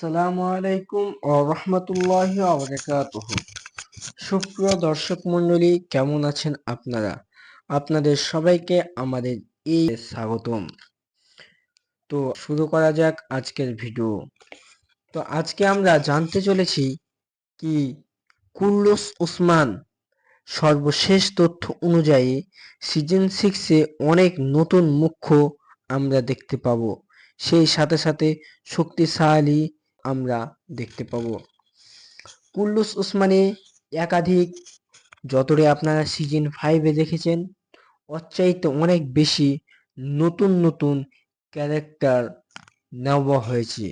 আসসালামু আলাইকুম ও রহমতুল্লাহ আবরাকাতুহ সুপ্রিয় দর্শক মণ্ডলী, কেমন আছেন আপনারা? আপনাদের সবাইকে আমাদের এই স্বাগতম। তো শুরু করা যাক আজকের ভিডিও। তো আজকে আমরা জানতে চলেছি কি কুল্লুস উসমান সর্বশেষ তথ্য অনুযায়ী সিজন সিক্সে অনেক নতুন মুখ্য আমরা দেখতে পাবো। সেই সাথে সাথে শক্তিশালী আমরা দেখতে পাবো। কুল্লুস উসমানে একাধিক যতরে আপনারা সিজন ফাইভে দেখেছেন ওর অনেক বেশি নতুন নতুন ক্যারেক্টার নেওয়া হয়েছে।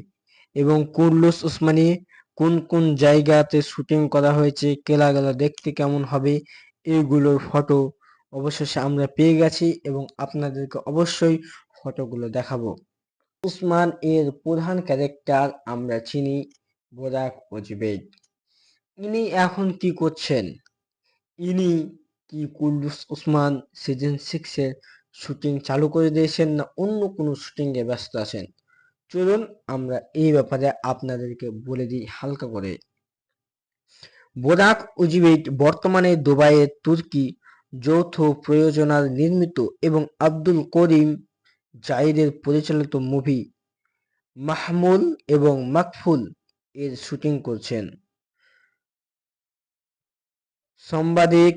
এবং কুল্লুস উসমানি কোন কোন জায়গাতে শুটিং করা হয়েছে কেলাগেলা দেখতে কেমন হবে এইগুলোর ফটো অবশেষে আমরা পেয়ে গেছি এবং আপনাদেরকে অবশ্যই ফটোগুলো দেখাবো। উসমান এর প্রধান ক্যারেক্টার আমরা চিনি বোরাক ওজবেদ ইনি এখন কি করছেন? ইনি কি কুল্লুস উসমান সিজন সিক্সের শুটিং চালু করে দিয়েছেন না অন্য কোনো শুটিংয়ে ব্যস্ত আছেন? চলুন আমরা এই ব্যাপারে আপনাদেরকে বলে দিই হালকা করে। বোরাক উজবেদ বর্তমানে দুবাইয়ের তুর্কি যৌথ প্রয়োজনার নির্মিত এবং আব্দুল করিম জাহিদের পরিচালিত মুভি মাহমুল এবং মাকফুল এর শুটিং করছেন। সাংবাদিক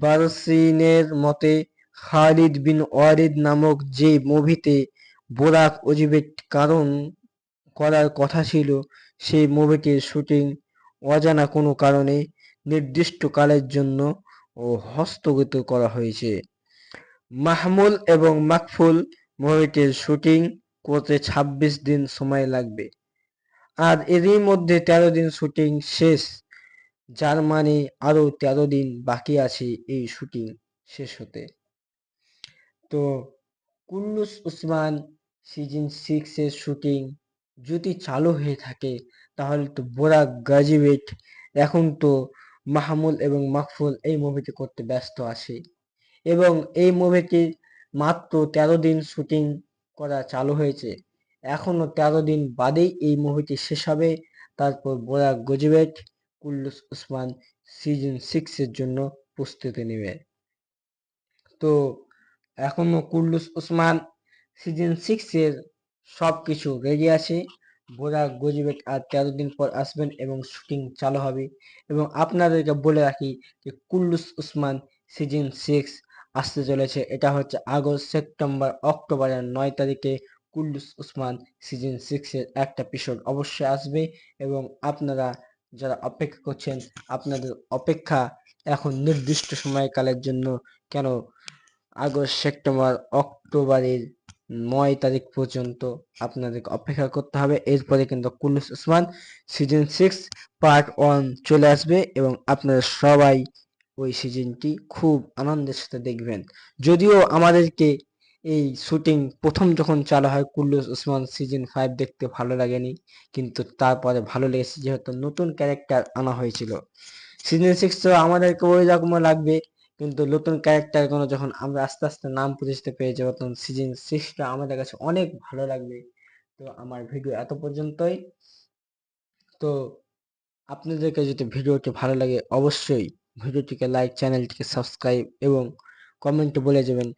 বারসিনের মতে, খালিদ বিন ওয়ারিদ নামক যে মুভিতে বোরাক অজিবেট কারণ করার কথা ছিল, সেই মুভিটির শুটিং অজানা কোনো কারণে নির্দিষ্ট কালের জন্য ও হস্তগত করা হয়েছে। মাহমুল এবং মাকফুল মুভিটির শুটিং করতে ২৬ দিন সময় লাগবে। আর এরই মধ্যে তেরো দিন শুটিং শেষ। যার মানে আরও তেরো দিন বাকি আছে এই শুটিং শেষ হতে। তো কুল্লুস উসমান সিজন সিক্স এর শুটিং যদি চালু হয়ে থাকে, তাহলে তো বোরা গাজিবেট এখন তো মাহমুল এবং মাকফুল এই মুভিটি করতে ব্যস্ত আছে। এবং এই মুভিটির মাত্র তেরো দিন শুটিং করা চালু হয়েছে। এখনও তেরো দিন বাদেই এই মুভিটি শেষ হবে। তারপর বোরাক গজিবেট কুল্লুস উসমান সিজন সিক্সের জন্য প্রস্তুতি নেবে। তো এখনও কুল্লুস উসমান সিজন সিক্সের সব কিছু রেডি আছে। বোরা গজিবেট আর তেরো দিন পর আসবেন এবং শুটিং চালু হবে। এবং আপনাদেরকে বলে রাখি যে কুল্লুস উসমান সিজন সিক্স আসতে চলেছে। এটা হচ্ছে আগস্ট, সেপ্টেম্বর, অক্টোবরের নয় তারিখে কুল্লুস উসমান সিজন সিক্সের একটা এপিসোড অবশ্যই আসবে এবং আপনারা যারা অপেক্ষা করছেন, আপনাদের অপেক্ষা এখন নির্দিষ্ট সময়কালের জন্য কেন আগস্ট, সেপ্টেম্বর, অক্টোবরের নয় তারিখ পর্যন্ত আপনাদেরকে অপেক্ষা করতে হবে। এরপরে কিন্তু Kurulus Osman season six part one চলে আসবে এবং আপনারা সবাই ওই সিজনটি খুব আনন্দের সাথে দেখবেন। যদিও আমাদেরকে এই শুটিং প্রথম যখন চালু হয় কুল্লুস উসমান সিজন ফাইভ দেখতে ভালো লাগেনি। কিন্তু তারপরে ভালো লেগেছে যেহেতু নতুন ক্যারেক্টার আনা হয়েছিল। সিজন সিক্স তো আমাদেরকে ওই রকম লাগবে, কিন্তু নতুন ক্যারেক্টার কোনো যখন আমরা আস্তে আস্তে নাম পরিচিত পেয়ে যাব, তখন সিজন সিক্সটা আমাদের কাছে অনেক ভালো লাগবে। তো আমার ভিডিও এত পর্যন্তই। তো আপনাদেরকে যদি ভিডিওটি ভালো লাগে, অবশ্যই ভিডিওটিকে লাইক চ্যানেলটিকে সাবস্ক্রাইব এবং কমেন্টে বলে যাবেন।